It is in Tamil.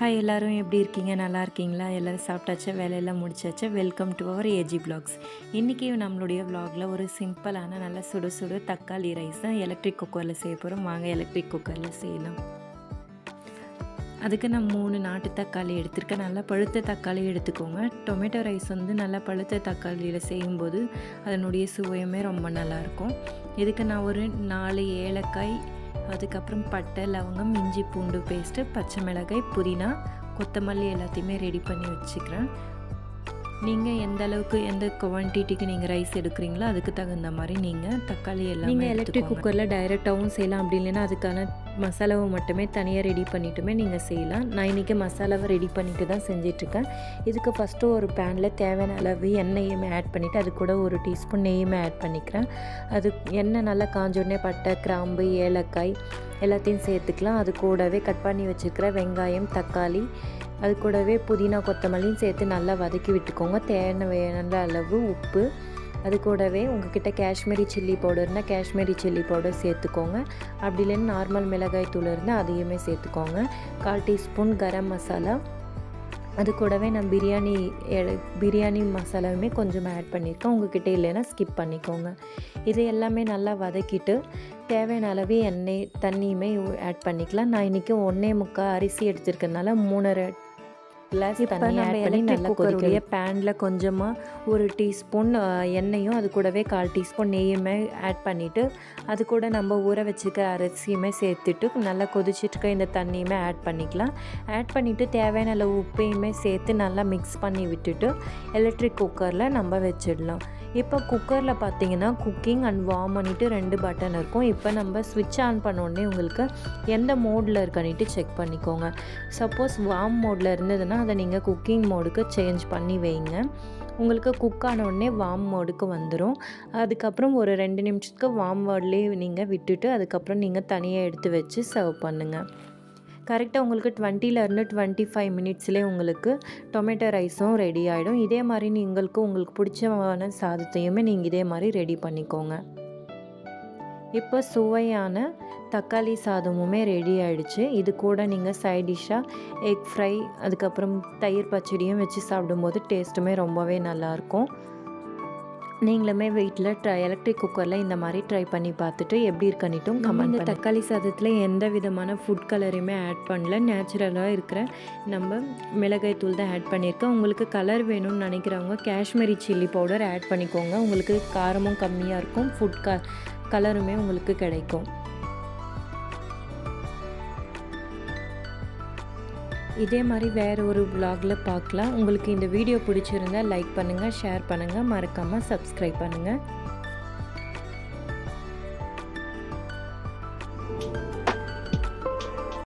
ஹாய் எல்லோரும் எப்படி இருக்கீங்க? நல்லா இருக்கீங்களா? எல்லோரும் சாப்பிட்டாச்சா? வேலையெல்லாம் முடிச்சாச்சா? Welcome to our AG vlogs இன்றைக்கி நம்மளுடைய vlogல ஒரு சிம்பிளான நல்ல சுடு சுடு தக்காளி ரைஸ் தான் எலக்ட்ரிக் குக்கரில் செய்ய போகிறோம் வாங்க எலக்ட்ரிக் குக்கரில் செய்யலாம். அதுக்கு நான் மூணு நாட்டு தக்காளி எடுத்திருக்கேன். நல்லா பழுத்த தக்காளி எடுத்துக்கோங்க. டொமேட்டோ ரைஸ் வந்து நல்லா பழுத்த தக்காளியில் செய்யும்போது அதனுடைய சுவையுமே ரொம்ப நல்லாயிருக்கும் இதுக்கு நான் ஒரு நாலு ஏலக்காய் அதுக்கப்புறம் பட்டை லவங்கம் இஞ்சி பூண்டு பேஸ்ட்டு பச்சை மிளகாய் புதினா கொத்தமல்லி எல்லாத்தையுமே ரெடி பண்ணி வச்சுக்கிறேன். நீங்கள் எந்த அளவுக்கு எந்த குவான்டிட்டிக்கு நீங்கள் ரைஸ் எடுக்கிறீங்களோ அதுக்கு தகுந்த மாதிரி நீங்கள் தக்காளி எல்லாம் நீங்கள் எலக்ட்ரிக் குக்கரில் டைரெக்டாகவும் செய்யலாம். அப்படி இல்லைன்னா அதுக்கான மசாலாவை மட்டுமே தனியாக ரெடி பண்ணிட்டுமே நீங்கள் செய்யலாம். நான் இன்றைக்கி மசாலாவை ரெடி பண்ணிட்டு தான் செஞ்சிட்ருக்கேன். இதுக்கு ஃபஸ்ட்டு ஒரு பேனில் தேவையான அளவு எண்ணெயுமே ஆட் பண்ணிவிட்டு அது கூட ஒரு டீஸ்பூன் நெய்யுமே ஆட் பண்ணிக்கிறேன். அது எண்ணெய் நல்லா காஞ்சோடனே பட்டை கிராம்பு ஏலக்காய் எல்லாத்தையும் சேர்த்துக்கலாம். அது கூடவே கட் பண்ணி வச்சுருக்கிற வெங்காயம் தக்காளி அது கூடவே புதினா கொத்தமல்லியும் சேர்த்து நல்லா வதக்கி விட்டுக்கோங்க. தேவையான அளவு உப்பு அது கூடவே உங்ககிட்ட காஷ்மீரி சில்லி பவுடர்னால் காஷ்மீரி சில்லி பவுடர் சேர்த்துக்கோங்க. அப்படி இல்லைன்னு நார்மல் மிளகாய் தூள் இருந்தால் அதையுமே சேர்த்துக்கோங்க. கால் டீஸ்பூன் கரம் மசாலா. அது கூடவே நான் பிரியாணி எ- பிரியாணி மசாலாவுமே கொஞ்சம் ஆட் பண்ணியிருக்கேன் உங்ககிட்ட இல்லைன்னா ஸ்கிப் பண்ணிக்கோங்க. இது எல்லாமே நல்லா வதக்கிட்டு தேவையான அளவு எண்ணெய் தண்ணியுமே ஆட் பண்ணிக்கலாம். நான் இன்றைக்கி ஒன்றே முக்கால் அரிசி எடுத்திருக்கறனால மூணரை கிளாஸ் தண்ணி ஆட் பண்ணி நல்லா பேனில் கொஞ்சமாக ஒரு டீஸ்பூன் எண்ணெயும் அது கூடவே கால் டீஸ்பூன் நெய்யுமே ஆட் பண்ணிவிட்டு அது கூட நம்ம ஊற வச்சுக்க அரிசியுமே சேர்த்துட்டு நல்லா கொதிச்சிட்டு இந்த தண்ணியுமே ஆட் பண்ணிக்கலாம். ஆட் பண்ணிவிட்டு தேவையான அளவு உப்பையுமே சேர்த்து நல்லா மிக்ஸ் பண்ணி விட்டுட்டு எலக்ட்ரிக் குக்கரில் நம்ம வச்சிடலாம். இப்போ குக்கரில் பார்த்தீங்கன்னா குக்கிங் அண்ட் வார்ம் பண்ணிவிட்டு ரெண்டு பட்டன் இருக்கும். இப்போ நம்ம ஸ்விட்ச் ஆன் பண்ண உடனே உங்களுக்கு எந்த மோடில் இருக்கன்னுட்டு செக் பண்ணிக்கோங்க. சப்போஸ் வார்ம் மோடில் இருந்ததுன்னா அதை நீங்கள் குக்கிங் மோடுக்கு சேஞ்ச் பண்ணி வைங்க. உங்களுக்கு குக் ஆன உடனே வார்ம் மோடுக்கு வந்துடும் அதுக்கப்புறம் ஒரு ரெண்டு நிமிஷத்துக்கு வார்ம் மோட்லேயே நீங்கள் விட்டுட்டு அதுக்கப்புறம் நீங்கள் தனியாக எடுத்து வச்சு சர்வ் பண்ணுங்கள் கரெக்டாக உங்களுக்கு டுவெண்ட்டிலேருந்து டுவெண்ட்டி ஃபைவ் மினிட்ஸ்லேயே உங்களுக்கு டொமேட்டோ ரைஸும் ரெடி ஆகிடும் இதே மாதிரி நீங்களுக்கு உங்களுக்கு பிடிச்சமான சாதத்தையுமே நீங்கள் இதே மாதிரி ரெடி பண்ணிக்கோங்க. இப்போ சுவையான தக்காளி சாதமுமே ரெடி ஆகிடுச்சு இது கூட நீங்கள் சைட் டிஷ்ஷாக எக் ஃப்ரை அதுக்கப்புறம் தயிர் பச்சடியும் வச்சு சாப்பிடும்போது டேஸ்ட்டுமே ரொம்பவே நல்லாயிருக்கும். நீங்களுமே வீட்டில் ட்ரை எலக்ட்ரிக் குக்கரில் இந்த மாதிரி ட்ரை பண்ணி பார்த்துட்டு எப்படி இருக்கனிட்டும் கமெண்ட் தக்காளி சாதத்தில் எந்த விதமான ஃபுட் கலரையுமே ஆட் பண்ணல. நேச்சுரலாக இருக்கிற நம்ம மிளகாய் தூள் தான் ஆட் பண்ணியிருக்கேன் உங்களுக்கு கலர் வேணும்னு நினைக்கிறவங்க காஷ்மீரி சில்லி பவுடர் ஆட் பண்ணிக்கோங்க. உங்களுக்கு காரமும் கம்மியாக இருக்கும். ஃபுட் க கலருமே உங்களுக்கு கிடைக்கும். இதே மாதிரி வேறு ஒரு விலாகில் பார்க்கலாம் உங்களுக்கு இந்த வீடியோ பிடிச்சிருந்தா லைக் பண்ணுங்கள் ஷேர் பண்ணுங்கள் மறக்காமல் சப்ஸ்கிரைப் பண்ணுங்கள்